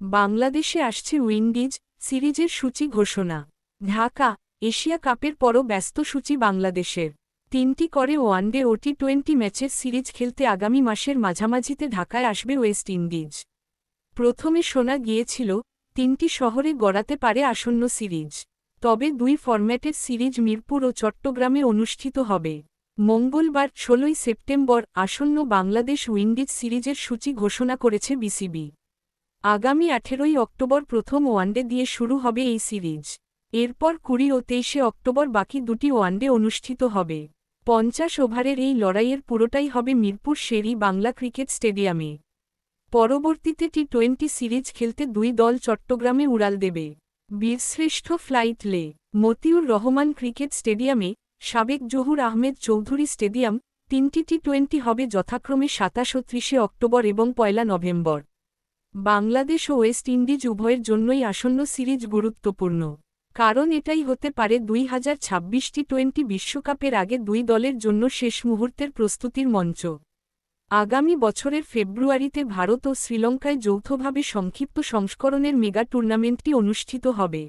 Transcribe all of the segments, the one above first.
বাংলাদেশে আসছে উইন্ডিজ সিরিজের সূচি ঘোষণা। ঢাকা, এশিয়া কাপের পরও ব্যস্ত সূচি বাংলাদেশের। তিনটি করে ওয়ানডে ও টি টোয়েন্টি ম্যাচের সিরিজ খেলতে আগামী মাসের মাঝামাঝিতে ঢাকায় আসবে ওয়েস্ট ইন্ডিজ। প্রথমে শোনা গিয়েছিল, তিনটি শহরে গড়াতে পারে আসন্ন সিরিজ। তবে দুই ফরম্যাটের সিরিজ মিরপুর ও চট্টগ্রামে অনুষ্ঠিত হবে। মঙ্গলবার ষোলোই সেপ্টেম্বর আসন্ন বাংলাদেশ উইন্ডিজ সিরিজের সূচি ঘোষণা করেছে বিসিবি। আগামী আঠেরোই অক্টোবর প্রথম ওয়ানডে দিয়ে শুরু হবে এই সিরিজ। এরপর কুড়ি ও তেইশে অক্টোবর বাকি দুটি ওয়ানডে অনুষ্ঠিত হবে। পঞ্চাশ ওভারের এই লড়াইয়ের পুরোটাই হবে মিরপুর শেরি বাংলা ক্রিকেট স্টেডিয়ামে। পরবর্তীতে টি টোয়েন্টি সিরিজ খেলতে দুই দল চট্টগ্রামে উড়াল দেবে। বীরশ্রেষ্ঠ ফ্লাইট লে। মতিউর রহমান ক্রিকেট স্টেডিয়ামে সাবেক জহুর আহমেদ চৌধুরী স্টেডিয়াম, তিনটি টি টোয়েন্টি হবে যথাক্রমে সাতাশ ও ত্রিশে অক্টোবর এবং পয়লা নভেম্বর। বাংলাদেশ ও ওয়েস্ট ইন্ডিজ উভয়ের জন্যই আসন্ন সিরিজ গুরুত্বপূর্ণ, কারণ এটাই হতে পারে দুই হাজার ছাব্বিশ টি টোয়েন্টি বিশ্বকাপের আগে দুই দলের জন্য শেষ মুহূর্তের প্রস্তুতির মঞ্চ। আগামী বছরের ফেব্রুয়ারিতে ভারত ও শ্রীলঙ্কায় যৌথভাবে সংক্ষিপ্ত সংস্করণের মেগা টুর্নামেন্টটি অনুষ্ঠিত হবে,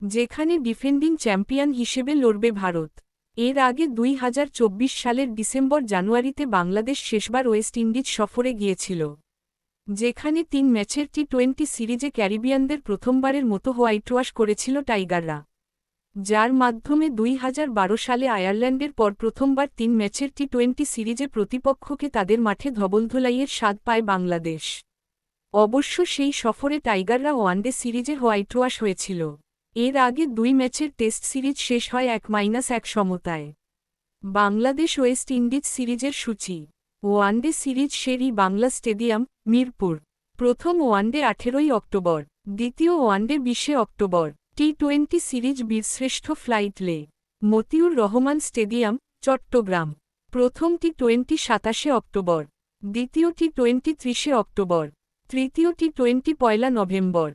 যেখানে ডিফেন্ডিং চ্যাম্পিয়ন হিসেবে লড়বে ভারত। এর আগে দুই হাজার চব্বিশ সালের ডিসেম্বর জানুয়ারিতে বাংলাদেশ শেষবার ওয়েস্ট ইন্ডিজ সফরে গিয়েছিল। যেখানে তিন ম্যাচের টি টোয়েন্টি সিরিজে ক্যারিবিয়ানদের প্রথমবারের মতো হোয়াইটওয়াশ করেছিল টাইগাররা। যার মাধ্যমে দুই হাজার বারো সালে আয়ারল্যান্ডের পর প্রথমবার তিন ম্যাচের টি টোয়েন্টি সিরিজে প্রতিপক্ষকে তাদের মাঠে ধবলধোলাইয়ের স্বাদ পায় বাংলাদেশ। অবশ্য সেই সফরে টাইগাররা ওয়ানডে সিরিজে হোয়াইটওয়াশ হয়েছিল। এর আগে দুই ম্যাচের টেস্ট সিরিজ শেষ হয় এক মাইনাস এক সমতায়। বাংলাদেশ ওয়েস্ট ইন্ডিজ সিরিজের সূচি one day series Sher e Bangla stadium, Mirpur. প্রথম ওয়ানডে আঠেরোই অক্টোবর, দ্বিতীয় ওয়ানডে বিশে October T twenty series Birshreshtho flight লে। মতিউর রহমান স্টেডিয়াম, চট্টগ্রাম। প্রথম টি টোয়েন্টি সাতাশে অক্টোবর, দ্বিতীয় টি টোয়েন্টি ত্রিশে অক্টোবর, তৃতীয় টি টোয়েন্টি পয়লা নভেম্বর।